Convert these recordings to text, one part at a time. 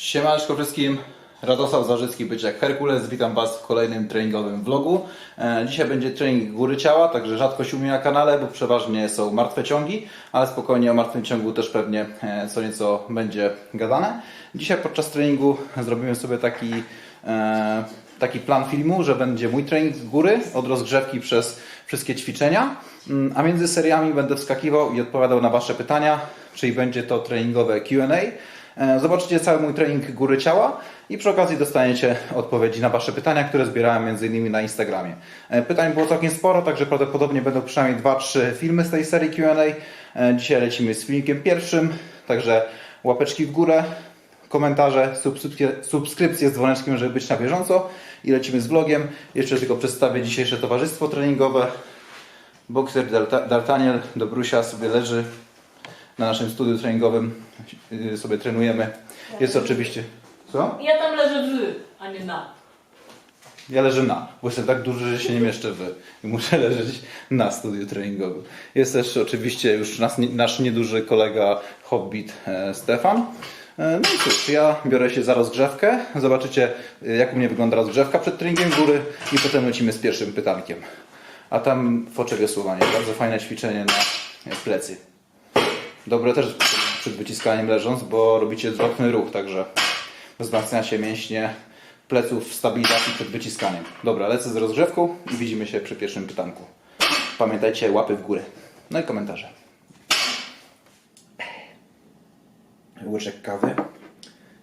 Siemaneczko wszystkim, Radosław Zarzycki, być jak Herkules. Witam Was w kolejnym treningowym vlogu. E, Dzisiaj będzie trening góry ciała, także rzadkość u mnie na kanale, bo przeważnie są martwe ciągi, ale spokojnie o martwym ciągu też pewnie e, co nieco będzie gadane. Dzisiaj podczas treningu zrobimy sobie taki, e, taki plan filmu, że będzie mój trening z góry, od rozgrzewki przez wszystkie ćwiczenia, Mm, a między seriami będę wskakiwał i odpowiadał na Wasze pytania, czyli będzie to treningowe Q&A. E, Zobaczycie cały mój trening góry ciała i przy okazji dostaniecie odpowiedzi na Wasze pytania, które zbierałem m.in. na Instagramie. E, Pytań było całkiem sporo, także prawdopodobnie będą przynajmniej 2-3 filmy z tej serii Q&A. E, Dzisiaj lecimy z filmikiem pierwszym, także łapeczki w górę, komentarze, subskrypcje, z dzwoneczkiem, żeby być na bieżąco i lecimy z vlogiem. Jeszcze tylko przedstawię dzisiejsze towarzystwo treningowe. Bokser Darta- D'Artagnan do Brusia sobie leży na naszym studiu treningowym. Yy, sobie trenujemy. Jest oczywiście... Co? Ja tam leżę w, a nie na. Ja leżę na, bo jestem tak duży, że się nie mieszczę w i muszę leżeć na studiu treningowym. Jest też oczywiście już nas, nasz nieduży kolega Hobbit e, Stefan. E, No i cóż, ja biorę się za rozgrzewkę. Zobaczycie, e, jak u mnie wygląda rozgrzewka przed treningiem góry i potem lecimy z pierwszym pytankiem. A tam focze wiosłowanie, bardzo fajne ćwiczenie na e, plecy. Dobre też przed wyciskaniem leżąc, bo robicie zwrotny ruch, także wzmacnia się mięśnie pleców w stabilizacji przed wyciskaniem. Dobra, lecę z rozgrzewką i widzimy się przy pierwszym pytanku. Pamiętajcie, łapy w górę. No i komentarze. Łyczek kawy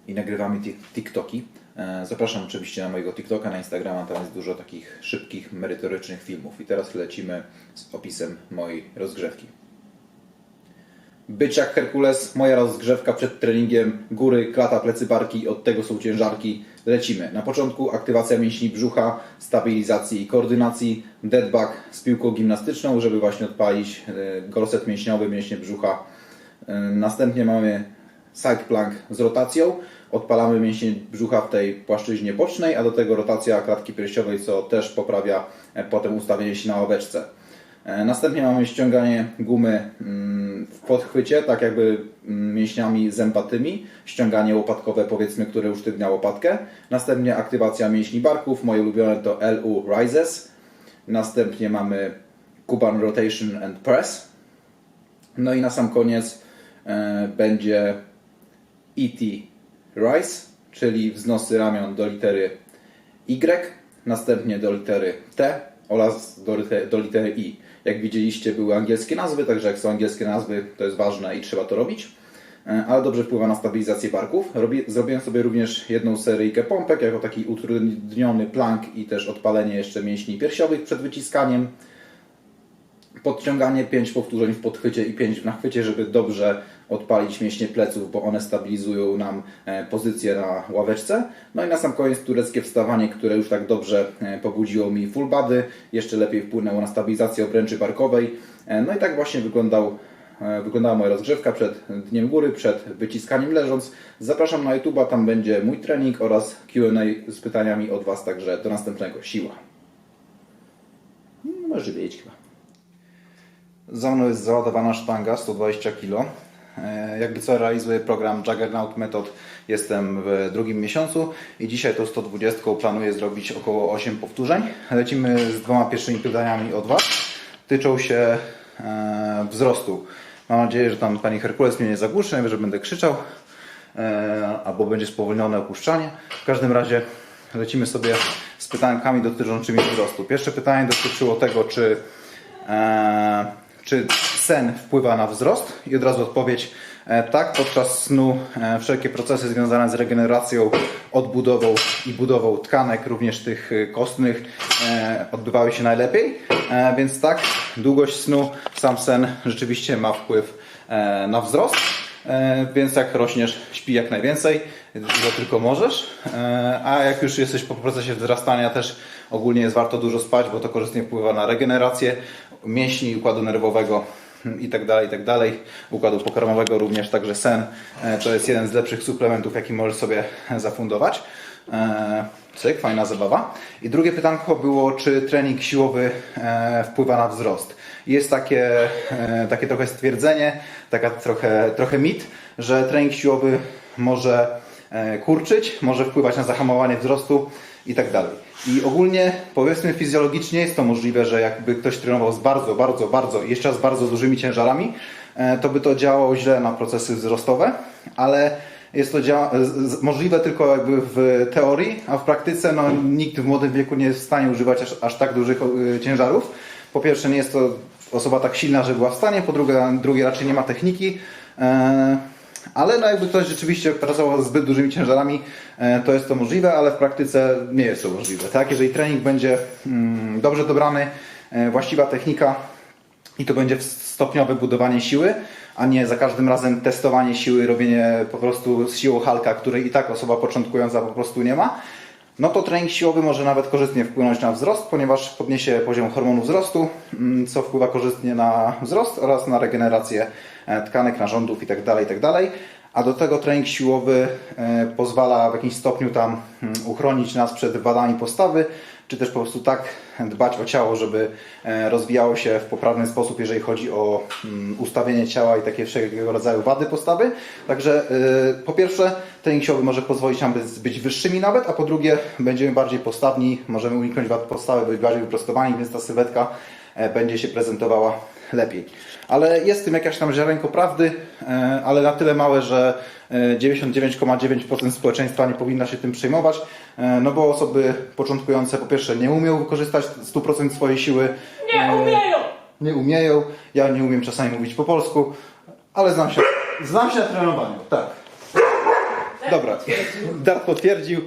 i nagrywamy tik- TikToki. E, Zapraszam oczywiście na mojego TikToka, na Instagrama, tam jest dużo takich szybkich, merytorycznych filmów. I teraz lecimy z opisem mojej rozgrzewki. Być jak Herkules, moja rozgrzewka przed treningiem, góry, klata, plecy, barki, od tego są ciężarki. Lecimy. Na początku aktywacja mięśni brzucha, stabilizacji i koordynacji, dead bug z piłką gimnastyczną, żeby właśnie odpalić e, gorset mięśniowy, mięśnie brzucha. E, Następnie mamy side plank z rotacją. Odpalamy mięśnie brzucha w tej płaszczyźnie bocznej, a do tego rotacja klatki piersiowej, co też poprawia e, potem ustawienie się na ławeczce. E, Następnie mamy ściąganie gumy mm, w podchwycie, tak jakby mm, mięśniami zębatymi. Ściąganie łopatkowe, powiedzmy, które usztywnia łopatkę. Następnie aktywacja mięśni barków. Moje ulubione to LU Rises. Następnie mamy Cuban Rotation and Press. No i na sam koniec e, będzie ET Rise, czyli wznosy ramion do litery Y, następnie do litery T oraz do, do litery I. Jak widzieliście, były angielskie nazwy, także jak są angielskie nazwy, to jest ważne i trzeba to robić. E, Ale dobrze wpływa na stabilizację barków. Robi, zrobiłem sobie również jedną seryjkę pompek, jako taki utrudniony plank i też odpalenie jeszcze mięśni piersiowych przed wyciskaniem podciąganie 5 powtórzeń w podchwycie i 5 w nachwycie, żeby dobrze odpalić mięśnie pleców, bo one stabilizują nam e, pozycję na ławeczce. No i na sam koniec tureckie wstawanie, które już tak dobrze e, pobudziło mi full body, jeszcze lepiej wpłynęło na stabilizację obręczy barkowej. E, No i tak właśnie wyglądał Wyglądała moja rozgrzewka przed Dniem Góry, przed wyciskaniem leżąc. Zapraszam na YouTube'a, tam będzie mój trening oraz Q&A z pytaniami od Was, także do następnego. Siła. No, może wiedzieć chyba. Za mną jest załadowana sztanga 120 kg. E, Jakby co realizuję program Juggernaut Method. Jestem w drugim miesiącu i dzisiaj tą 120 planuję zrobić około 8 powtórzeń. Lecimy z dwoma pierwszymi pytaniami od Was. Tyczą się e, wzrostu. Mam nadzieję, że tam pani Herkules mnie nie zagłuszy, że będę krzyczał e, albo będzie spowolnione opuszczanie. W każdym razie lecimy sobie z pytankami dotyczącymi wzrostu. Pierwsze pytanie dotyczyło tego, czy czy sen wpływa na wzrost? I od razu odpowiedź e, tak. Podczas snu e, wszelkie procesy związane z regeneracją, odbudową i budową tkanek, również tych e, kostnych, odbywały się najlepiej. Więc tak, długość snu, sam sen rzeczywiście ma wpływ na wzrost. Więc jak rośniesz, śpi jak najwięcej, ile tylko możesz. A jak już jesteś po procesie wzrastania, też ogólnie jest warto dużo spać, bo to korzystnie wpływa na regenerację mięśni, układu nerwowego i tak dalej, i tak dalej. Układu pokarmowego również, także sen e, to jest jeden z lepszych suplementów, jaki możesz sobie zafundować. E, Cyk, fajna zabawa. I drugie pytanko było, czy trening siłowy e, wpływa na wzrost. Jest takie, takie trochę stwierdzenie, taka trochę, trochę mit, że trening siłowy może kurczyć, może wpływać na zahamowanie wzrostu i tak dalej. I ogólnie powiedzmy fizjologicznie jest to możliwe, że jakby ktoś trenował z bardzo, bardzo, bardzo, jeszcze raz bardzo dużymi ciężarami, e, to by to działało źle na procesy wzrostowe, ale jest to możliwe tylko jakby w teorii, a w praktyce no, nikt w młodym wieku nie jest w stanie używać aż, aż tak dużych e, ciężarów. Po pierwsze nie jest to osoba tak silna, że była w stanie, po drugie, drugie raczej nie ma techniki. Ale no jakby ktoś rzeczywiście pracował z zbyt dużymi ciężarami, e, to jest to możliwe, ale w praktyce nie jest to możliwe. Tak? Jeżeli trening będzie mm, dobrze dobrany, e, właściwa technika i to będzie stopniowe budowanie siły, a nie za każdym razem testowanie siły, robienie po prostu z siłą halka, której i tak osoba początkująca po prostu nie ma, no to trening siłowy może nawet korzystnie wpłynąć na wzrost, ponieważ podniesie poziom hormonu wzrostu, mm, co wpływa korzystnie na wzrost oraz na regenerację e, tkanek, narządów itd. itd. A do tego trening siłowy e, pozwala w jakimś stopniu tam mm, uchronić nas przed wadami postawy, czy też po prostu tak dbać o ciało, żeby e, rozwijało się w poprawny sposób, jeżeli chodzi o mm, ustawienie ciała i takie wszelkiego rodzaju wady postawy. Także e, po pierwsze trening siłowy może pozwolić nam być- wyższymi nawet, a po drugie będziemy bardziej postawni, możemy uniknąć wad postawy, być bardziej wyprostowani, więc ta sylwetka e, będzie się prezentowała lepiej. Ale jest w tym jakaś tam ziarenko prawdy, ale na tyle małe, że e, 99,9% społeczeństwa nie powinna się tym przejmować, no bo osoby początkujące po pierwsze nie umieją wykorzystać 100% swojej siły, Nie umieją! nie umieją, ja nie umiem czasami mówić po polsku, ale znam się, znam się na trenowaniu, tak. Dobra, Dart potwierdził,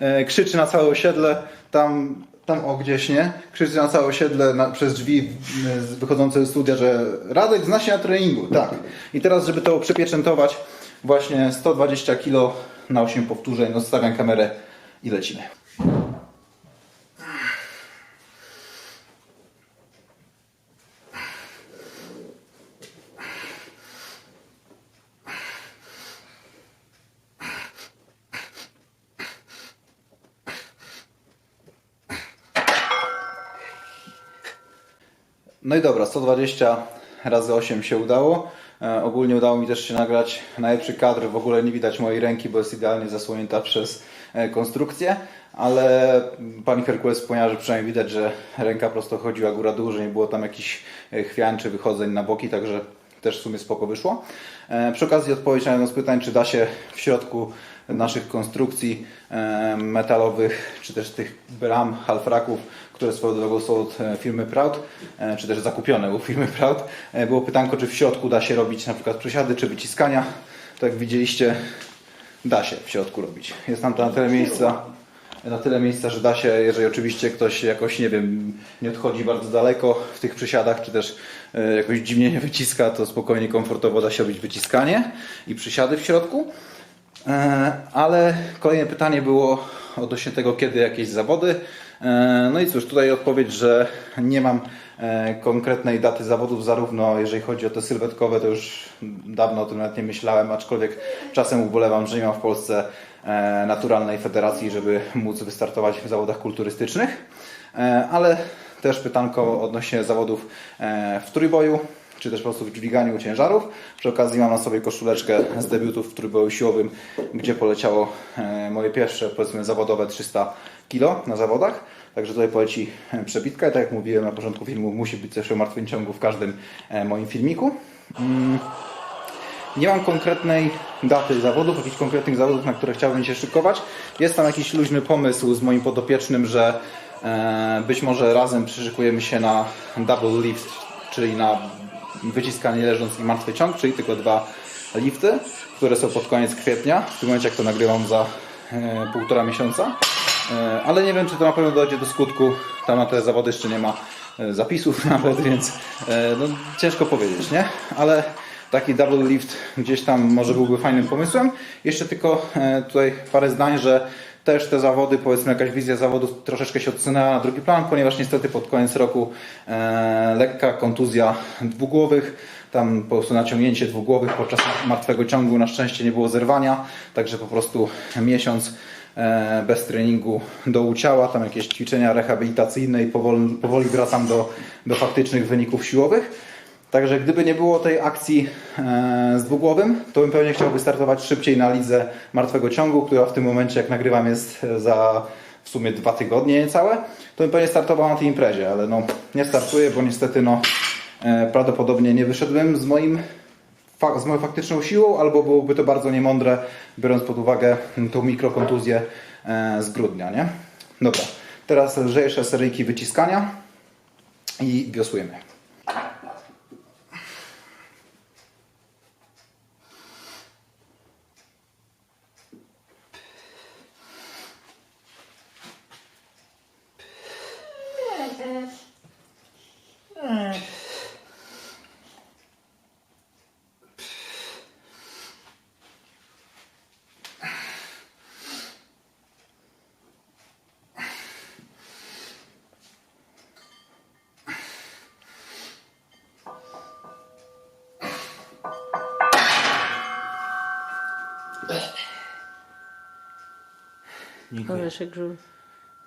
e, krzyczy na całe osiedle, tam, tam o gdzieś, nie? Krzyczy na całe osiedle na, przez drzwi e, z- wychodzące ze studia, że Radek zna się na treningu, tak. I teraz, żeby to przypieczętować, właśnie 120 kg na 8 powtórzeń, odstawiam kamerę i lecimy. No i dobra, 120 razy 8 się udało. E, ogólnie udało mi też się nagrać najlepszy kadr. W ogóle nie widać mojej ręki, bo jest idealnie zasłonięta przez konstrukcję. Ale pani Herkules wspomniała, że przynajmniej widać, że ręka prosto chodziła góra-dół, że nie było tam jakichś e, chwiań czy wychodzeń na boki, także też w sumie spoko wyszło. E, Przy okazji odpowiedź na jedno z pytań, czy da się w środku naszych konstrukcji e, metalowych, czy też tych bram, halfraków, które swoją drogą są od e, firmy Proud, e, czy też zakupione u firmy Proud. E, Było pytanko, czy w środku da się robić na przykład przysiady, czy wyciskania. Tak jak widzieliście, da się w środku robić. Jest tam to na tyle miejsca, na tyle miejsca, że da się, jeżeli oczywiście ktoś jakoś, nie wiem, nie odchodzi bardzo daleko w tych przysiadach, czy też e, jakoś dziwnie nie wyciska, to spokojnie, komfortowo da się robić wyciskanie i przysiady w środku. E, Ale kolejne pytanie było odnośnie tego, kiedy jakieś zawody. E, No i cóż, tutaj odpowiedź, że nie mam konkretnej daty zawodów, zarówno jeżeli chodzi o te sylwetkowe, to już dawno o tym nawet nie myślałem, aczkolwiek czasem ubolewam, że nie ma w Polsce e, naturalnej federacji, żeby móc wystartować w zawodach kulturystycznych. E, Ale też pytanko odnośnie zawodów e, w trójboju czy też po prostu w dźwiganiu ciężarów. Przy okazji mam na sobie koszuleczkę z debiutów w trójboju siłowym, gdzie poleciało e, moje pierwsze, powiedzmy, zawodowe 300 kg na zawodach. Także tutaj poleci e, przebitka. I tak jak mówiłem na początku filmu, musi być też o martwym ciągu w każdym e, moim filmiku. Mm. Nie mam konkretnej daty zawodów, jakichś konkretnych zawodów, na które chciałbym się szykować. Jest tam jakiś luźny pomysł z moim podopiecznym, że być może razem przyszykujemy się na double lift, czyli na wyciskanie leżąc i martwy ciąg, czyli tylko dwa lifty, które są pod koniec kwietnia. W tym momencie jak to nagrywam za e, półtora miesiąca. E, ale nie wiem, czy to na pewno dojdzie do skutku. Tam na te zawody jeszcze nie ma e, zapisów nawet, więc e, no, ciężko powiedzieć, nie? Ale taki double lift gdzieś tam może byłby fajnym pomysłem. Jeszcze tylko e, tutaj parę zdań, że też te zawody, powiedzmy jakaś wizja zawodów troszeczkę się odsunęła na drugi plan, ponieważ niestety pod koniec roku e, lekka kontuzja dwugłowych, tam po prostu naciągnięcie dwugłowych podczas martwego ciągu, na szczęście nie było zerwania, także po prostu miesiąc e, bez treningu dołu ciała, tam jakieś ćwiczenia rehabilitacyjne i powoli, powoli wracam do, do faktycznych wyników siłowych. Także gdyby nie było tej akcji e, z dwugłowym, to bym pewnie chciał wystartować szybciej na lidze martwego ciągu, która w tym momencie, jak nagrywam, jest e, za w sumie dwa tygodnie niecałe. To bym pewnie startował na tej imprezie, ale no nie startuję, bo niestety no e, prawdopodobnie nie wyszedłem z moim z moją faktyczną siłą, albo byłoby to bardzo niemądre, biorąc pod uwagę tą mikrokontuzję z grudnia, nie? Dobra, teraz lżejsze seryjki wyciskania i wiosłujemy. Żul.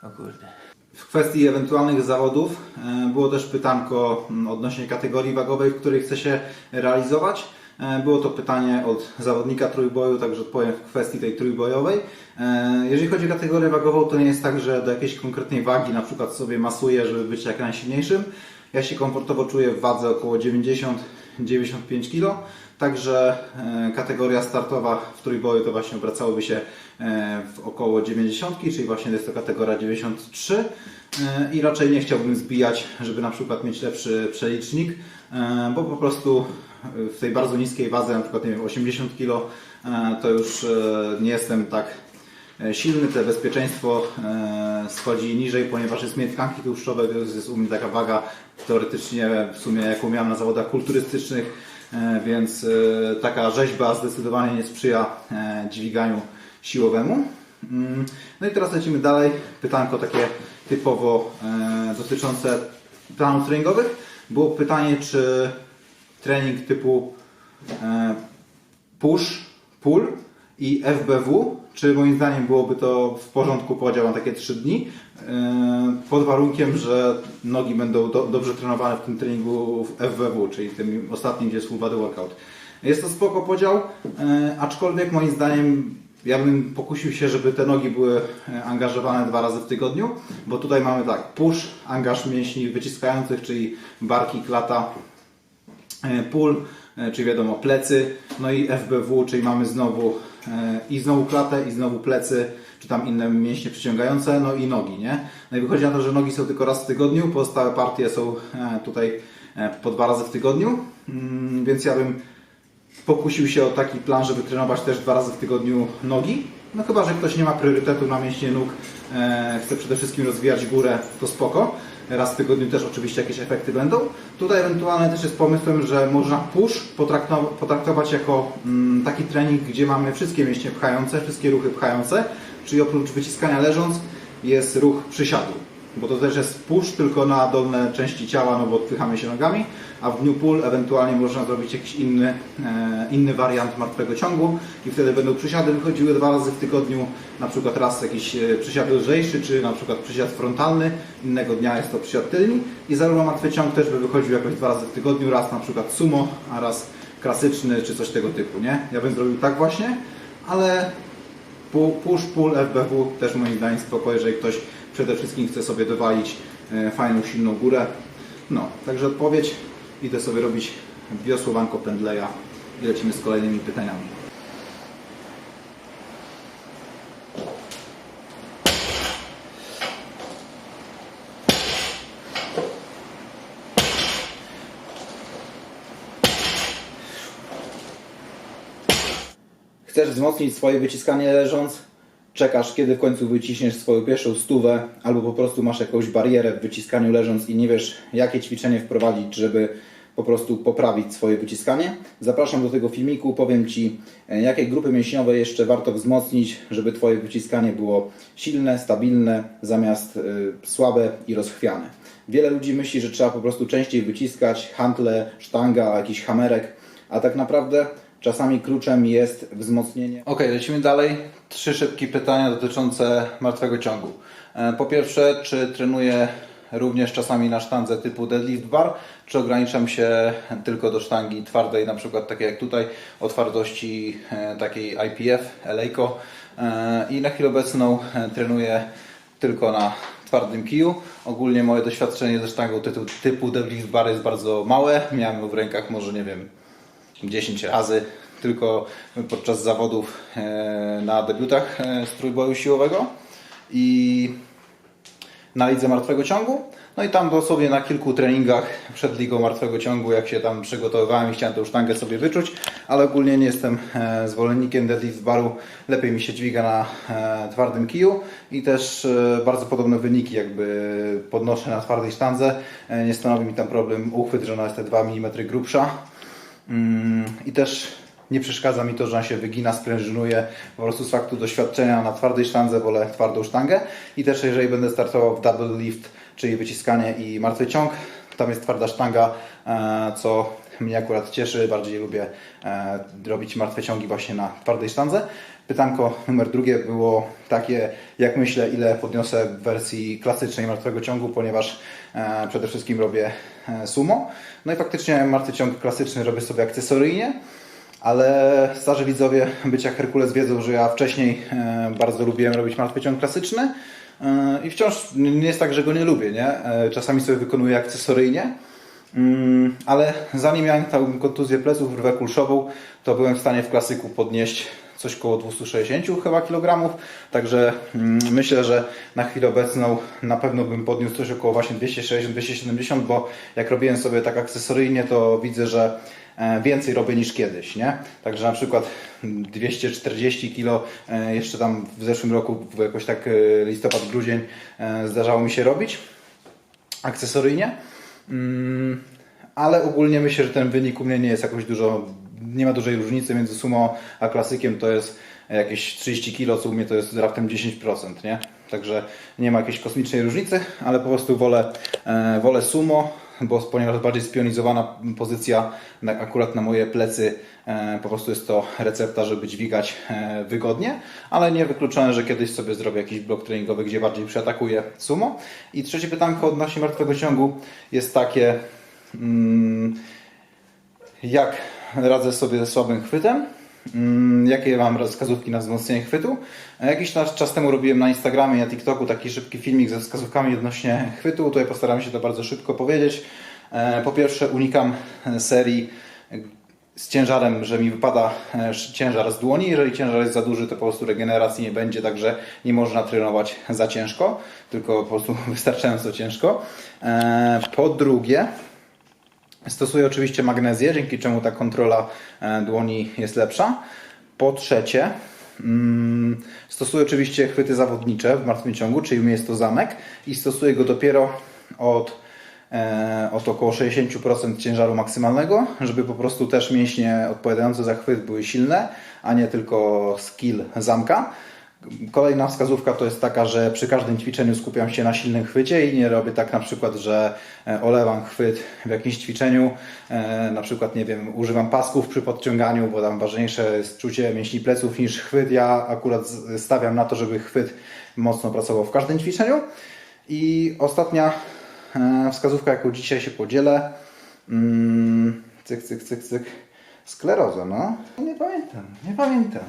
O kurde. W kwestii ewentualnych zawodów e, było też pytanko odnośnie kategorii wagowej, w której chce się realizować. E, Było to pytanie od zawodnika trójboju, także odpowiem w kwestii tej trójbojowej. E, Jeżeli chodzi o kategorię wagową, to nie jest tak, że do jakiejś konkretnej wagi na przykład sobie masuję, żeby być jak najsilniejszym. Ja się komfortowo czuję w wadze około 90-95 kg, także kategoria startowa w trójboju to właśnie obracałoby się w około 90, czyli właśnie jest to kategoria 93 e, i raczej nie chciałbym zbijać, żeby na przykład mieć lepszy przelicznik, e, bo po prostu w tej bardzo niskiej wadze, na przykład nie wiem, 80 kg, e, to już e, nie jestem tak e, silny, te bezpieczeństwo e, schodzi niżej, ponieważ jest mnie tkanki tłuszczowe, to jest u mnie taka waga teoretycznie w sumie jaką miałem na zawodach kulturystycznych, e, więc e, taka rzeźba zdecydowanie nie sprzyja e, dźwiganiu siłowemu. Mm, No i teraz lecimy dalej. Pytanko takie typowo e, dotyczące planów treningowych. Było pytanie, czy trening typu e, push, pull i FBW, czy moim zdaniem byłoby to w porządku podział na takie 3 dni, e, pod warunkiem, że nogi będą do, dobrze trenowane w tym treningu w FBW, czyli tym ostatnim, gdzie jest full body workout. Jest to spoko podział, e, aczkolwiek moim zdaniem ja bym pokusił się, żeby te nogi były e, angażowane dwa razy w tygodniu, bo tutaj mamy tak, push, angaż mięśni wyciskających, czyli barki, klata, pull, czyli wiadomo plecy, no i FBW, czyli mamy znowu i znowu klatę, i znowu plecy, czy tam inne mięśnie przyciągające, no i nogi, nie? No i wychodzi na to, że nogi są tylko raz w tygodniu, pozostałe partie są e, tutaj e, po dwa razy w tygodniu, Mm, więc ja bym pokusił się o taki plan, żeby trenować też dwa razy w tygodniu nogi. No chyba, że ktoś nie ma priorytetu na mięśnie nóg, e, chce przede wszystkim rozwijać górę, to spoko. Raz w tygodniu też oczywiście jakieś efekty będą. Tutaj ewentualnie też jest pomysłem, że można push potraktow- potraktować jako mm, taki trening, gdzie mamy wszystkie mięśnie pchające, wszystkie ruchy pchające, czyli oprócz wyciskania leżąc jest ruch przysiadu bo to też jest push tylko na dolne części ciała, no bo odpychamy się nogami, a w dniu pull ewentualnie można zrobić jakiś inny, e, inny wariant martwego ciągu i wtedy będą przysiady wychodziły dwa razy w tygodniu, na przykład raz jakiś e, przysiad lżejszy, czy na przykład przysiad frontalny, innego dnia jest to przysiad tylni i zarówno martwy ciąg też by wychodził jakoś dwa razy w tygodniu, raz na przykład sumo, a raz klasyczny, czy coś tego typu, nie? Ja bym zrobił tak właśnie, ale Pu- Push, pull, FBW też moim zdaniem spoko, jeżeli ktoś przede wszystkim chce sobie dowalić e, fajną, silną górę. No, także odpowiedź. Idę sobie robić wiosłowanko pendleja i lecimy z kolejnymi pytaniami. Chcesz wzmocnić swoje wyciskanie leżąc? Czekasz, kiedy w końcu wyciśniesz swoją pierwszą stówę, albo po prostu masz jakąś barierę w wyciskaniu leżąc i nie wiesz, jakie ćwiczenie wprowadzić, żeby po prostu poprawić swoje wyciskanie. Zapraszam do tego filmiku, powiem Ci, e, jakie grupy mięśniowe jeszcze warto wzmocnić, żeby Twoje wyciskanie było silne, stabilne, zamiast y, słabe i rozchwiane. Wiele ludzi myśli, że trzeba po prostu częściej wyciskać, hantle, sztanga, jakiś hamerek, a tak naprawdę czasami kluczem jest wzmocnienie. Ok, lecimy dalej. Trzy szybkie pytania dotyczące martwego ciągu. E, Po pierwsze, czy trenuję również czasami na sztandze typu deadlift bar, czy ograniczam się tylko do sztangi twardej, na przykład takiej jak tutaj, o twardości e, takiej IPF, Eleiko e, i na chwilę obecną trenuję tylko na twardym kiju. Ogólnie moje doświadczenie ze sztangą typu, deadlift bar jest bardzo małe. Miałem w rękach może, nie wiem, 10 razy tylko podczas zawodów e, na debiutach e, z trójboju siłowego i na lidze martwego ciągu. No i tam dosłownie na kilku treningach przed ligą martwego ciągu, jak się tam przygotowywałem i chciałem tę sztangę sobie wyczuć, ale ogólnie nie jestem e, zwolennikiem deadlift baru. Lepiej mi się dźwiga na e, twardym kiju i też e, bardzo podobne wyniki jakby podnoszę na twardej sztandze. E, nie stanowi mi tam problem uchwyt, że ona jest te 2 mm grubsza. Mm, I też nie przeszkadza mi to, że on się wygina, sprężynuje. Po prostu z faktu doświadczenia na twardej sztandze wolę twardą sztangę. I też jeżeli będę startował w double lift, czyli wyciskanie i martwy ciąg, tam jest twarda sztanga, e, co mnie akurat cieszy. Bardziej lubię e, robić martwe ciągi właśnie na twardej sztandze. Pytanko numer drugie było takie, jak myślę, ile podniosę w wersji klasycznej martwego ciągu, ponieważ e, przede wszystkim robię e, sumo. No i faktycznie martwy ciąg klasyczny robię sobie akcesoryjnie, ale starzy widzowie bycia Herkules wiedzą, że ja wcześniej e, bardzo lubiłem robić martwy ciąg klasyczny i wciąż nie jest tak, że go nie lubię, nie? Czasami sobie wykonuję akcesoryjnie. Mm, ale zanim miałem tą kontuzję pleców, rwę kulszową, to byłem w stanie w klasyku podnieść coś koło 260 chyba kilogramów, także mm, myślę, że na chwilę obecną na pewno bym podniósł coś około właśnie 260-270, bo jak robiłem sobie tak akcesoryjnie, to widzę, że e, więcej robię niż kiedyś, nie? Także na przykład 240 kg e, jeszcze tam w zeszłym roku, jakoś tak e, listopad, grudzień zdarzało mi się robić akcesoryjnie. Mm, ale ogólnie myślę, że ten wynik u mnie nie jest jakoś dużo, nie ma dużej różnicy między sumo a klasykiem, to jest jakieś 30 kg, co u mnie to jest raptem 10%, nie? Także nie ma jakiejś kosmicznej różnicy, ale po prostu wolę, e, wolę sumo, bo ponieważ bardziej spionizowana pozycja na, akurat na moje plecy e, po prostu jest to recepta, żeby dźwigać e, wygodnie, ale nie wykluczone, że kiedyś sobie zrobię jakiś blok treningowy, gdzie bardziej przeatakuję sumo. I trzecie pytanko odnośnie martwego ciągu jest takie, mm, jak radzę sobie ze słabym chwytem? Mm, Jakie mam wskazówki na wzmocnienie chwytu? Jakiś czas, temu robiłem na Instagramie i na TikToku taki szybki filmik ze wskazówkami odnośnie chwytu. Tutaj postaram się to bardzo szybko powiedzieć. E, Po pierwsze unikam e, serii z ciężarem, że mi wypada e, ciężar z dłoni. Jeżeli ciężar jest za duży, to po prostu regeneracji nie będzie, także nie można trenować za ciężko, tylko po prostu wystarczająco ciężko. E, Po drugie, Stosuję oczywiście magnezję, dzięki czemu ta kontrola e, dłoni jest lepsza. Po trzecie, mm, stosuję oczywiście chwyty zawodnicze w martwym ciągu, czyli u mnie jest to zamek i stosuję go dopiero od, e, od około 60% ciężaru maksymalnego, żeby po prostu też mięśnie odpowiadające za chwyt były silne, a nie tylko skill zamka. Kolejna wskazówka to jest taka, że przy każdym ćwiczeniu skupiam się na silnym chwycie i nie robię tak na przykład, że e, olewam chwyt w jakimś ćwiczeniu, e, na przykład nie wiem, używam pasków przy podciąganiu, bo tam ważniejsze jest czucie mięśni pleców niż chwyt. Ja akurat stawiam na to, żeby chwyt mocno pracował w każdym ćwiczeniu. I ostatnia e, wskazówka, jaką dzisiaj się podzielę. Mm, Cyk, cyk, cyk, cyk. Skleroza, no. Nie pamiętam, nie pamiętam.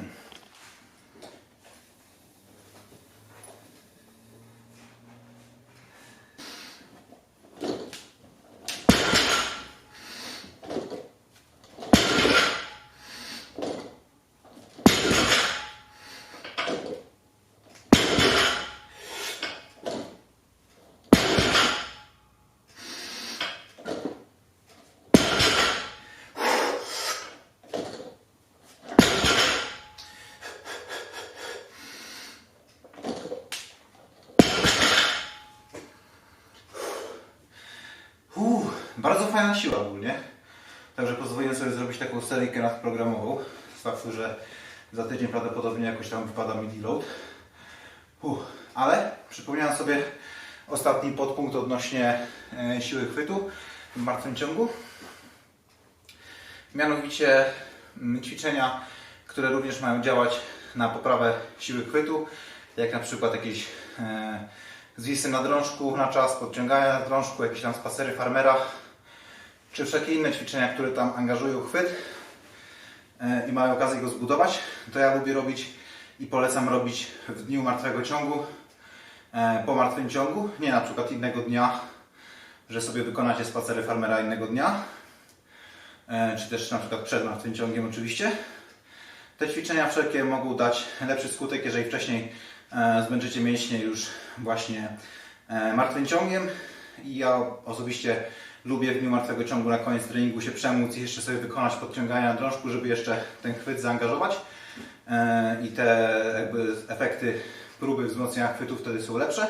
Uuu, bardzo fajna siła ogólnie. Także pozwoliłem sobie zrobić taką seryjkę nadprogramową. Z faktu, że za tydzień prawdopodobnie jakoś tam wypada mi deload. Uuu, ale przypomniałem sobie ostatni podpunkt odnośnie e, siły chwytu w martwym ciągu. Mianowicie mm, ćwiczenia, które również mają działać na poprawę siły chwytu, jak na przykład jakieś e, zwisy na drążku na czas, podciągania na drążku, jakieś tam spacery farmera, czy wszelkie inne ćwiczenia, które tam angażują chwyt e, i mają okazję go zbudować, to ja lubię robić i polecam robić w dniu martwego ciągu, e, po martwym ciągu, nie na przykład innego dnia, że sobie wykonacie spacery farmera innego dnia, e, czy też na przykład przed martwym ciągiem oczywiście. Te ćwiczenia wszelkie mogą dać lepszy skutek, jeżeli wcześniej zmęczycie mięśnie już właśnie martwym ciągiem. I ja osobiście lubię w dniu martwego ciągu na koniec treningu się przemóc i jeszcze sobie wykonać podciągania na drążku, żeby jeszcze ten chwyt zaangażować. E, I te jakby efekty próby wzmocnienia chwytu wtedy są lepsze.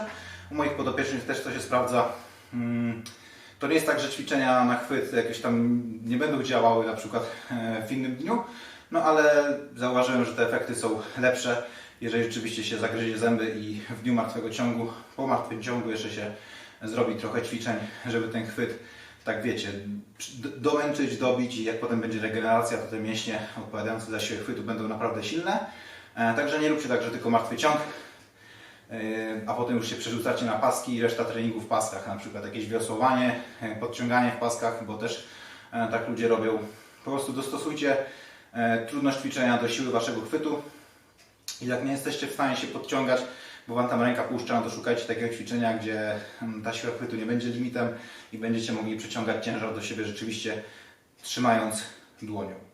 U moich podopiecznych też to się sprawdza. Mm, To nie jest tak, że ćwiczenia na chwyt jakieś tam nie będą działały na przykład e, w innym dniu, no ale zauważyłem, że te efekty są lepsze, jeżeli rzeczywiście się zagryzie zęby i w dniu martwego ciągu, po martwym ciągu jeszcze się zrobi trochę ćwiczeń, żeby ten chwyt, tak wiecie, d- domęczyć, dobić i jak potem będzie regeneracja, to te mięśnie odpowiadające za siłę chwytu będą naprawdę silne. E, Także nie róbcie tak, że tylko martwy ciąg, Yy, a potem już się przerzucacie na paski i reszta treningu w paskach, na przykład jakieś wiosłowanie, yy, podciąganie w paskach, bo też e, tak ludzie robią. Po prostu dostosujcie e, trudność ćwiczenia do siły waszego chwytu i jak nie jesteście w stanie się podciągać, bo wam tam ręka puszcza, no to szukajcie takiego ćwiczenia, gdzie mm, ta siła chwytu nie będzie limitem i będziecie mogli przyciągać ciężar do siebie rzeczywiście trzymając dłonią.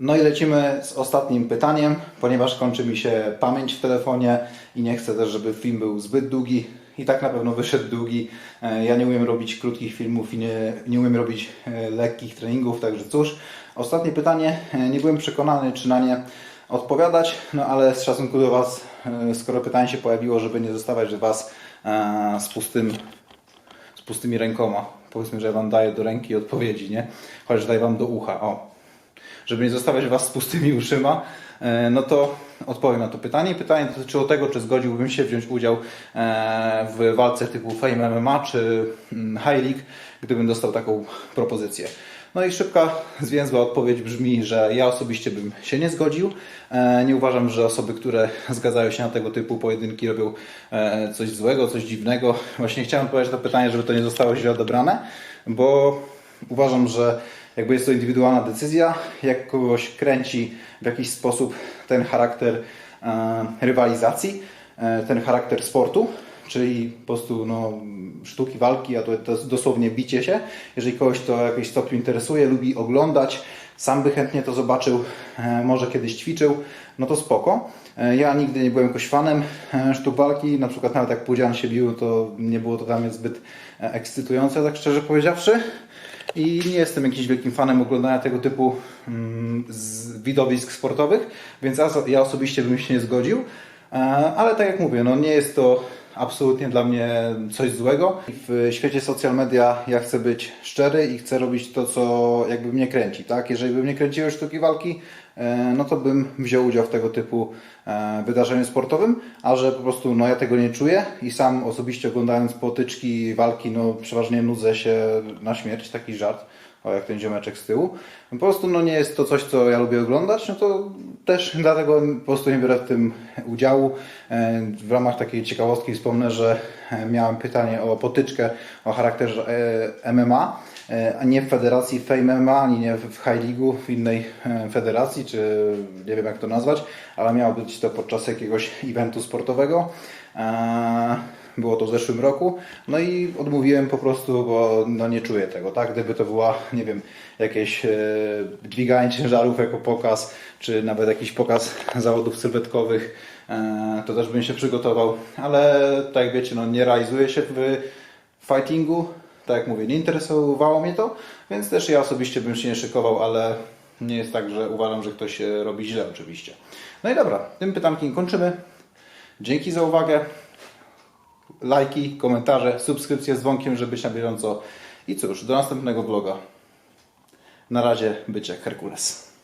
No i lecimy z ostatnim pytaniem, ponieważ kończy mi się pamięć w telefonie i nie chcę też, żeby film był zbyt długi. I tak na pewno wyszedł długi. E, Ja nie umiem robić krótkich filmów i nie, nie umiem robić e, lekkich treningów, także cóż. Ostatnie pytanie, e, nie byłem przekonany, czy na nie odpowiadać, no ale z szacunku do Was, skoro pytanie się pojawiło, żeby nie zostawać Was z pustym z pustymi rękoma. Powiedzmy, że ja Wam daję do ręki odpowiedzi, nie? Chociaż daję Wam do ucha, o. Żeby nie zostawiać Was z pustymi uszyma, e, no to odpowiem na to pytanie. Pytanie dotyczyło tego, czy zgodziłbym się wziąć udział e, w walce typu Fame MMA czy mm, High League, gdybym dostał taką propozycję. No i szybka, zwięzła odpowiedź brzmi, że ja osobiście bym się nie zgodził. E, Nie uważam, że osoby, które zgadzają się na tego typu pojedynki robią coś złego, coś dziwnego. Właśnie chciałem odpowiedzieć na pytanie, żeby to nie zostało źle odebrane, bo uważam, że jakby jest to indywidualna decyzja, jak kogoś kręci w jakiś sposób ten charakter e, rywalizacji, e, ten charakter sportu, czyli po prostu no, sztuki walki, a to, to jest dosłownie bicie się. Jeżeli kogoś to w jakimś stopniu interesuje, lubi oglądać, sam by chętnie to zobaczył, e, może kiedyś ćwiczył, no to spoko. Ja nigdy nie byłem jakoś fanem sztuk walki, na przykład nawet jak Pudzian się bił, to nie było to dla mnie zbyt ekscytujące, tak szczerze powiedziawszy. I nie jestem jakimś wielkim fanem oglądania tego typu mm, widowisk sportowych, więc ja, ja osobiście bym się nie zgodził. E, Ale tak jak mówię, no nie jest to absolutnie dla mnie coś złego. W świecie social media ja chcę być szczery i chcę robić to, co jakby mnie kręci. Tak? Jeżeli by mnie kręciły sztuki walki, e, no to bym wziął udział w tego typu e, wydarzeniu sportowym, a że po prostu no, ja tego nie czuję i sam osobiście oglądając potyczki, walki, no przeważnie nudzę się na śmierć, taki żart, o jak ten ziomeczek z tyłu. Po prostu no, nie jest to coś, co ja lubię oglądać, no to też dlatego po prostu nie biorę w tym udziału. E, W ramach takiej ciekawostki wspomnę, że e, miałem pytanie o potyczkę o charakterze e, MMA a nie w federacji Fame MMA, ani nie w High League, w innej federacji, czy nie wiem jak to nazwać, ale miało być to podczas jakiegoś eventu sportowego. Było to w zeszłym roku. No i odmówiłem po prostu, bo no nie czuję tego, tak? Gdyby to była, nie wiem, jakieś e, dźwiganie ciężarów jako pokaz, czy nawet jakiś pokaz zawodów sylwetkowych, e, to też bym się przygotował. Ale tak jak wiecie, no nie realizuję się w fightingu. Tak jak mówię, nie interesowało mnie to, więc też ja osobiście bym się nie szykował, ale nie jest tak, że uważam, że ktoś robi źle oczywiście. No i dobra, tym pytankiem kończymy. Dzięki za uwagę lajki, komentarze, subskrypcje z dzwonkiem, żeby być na bieżąco. I cóż, do następnego vloga. Na razie, jak Herkules.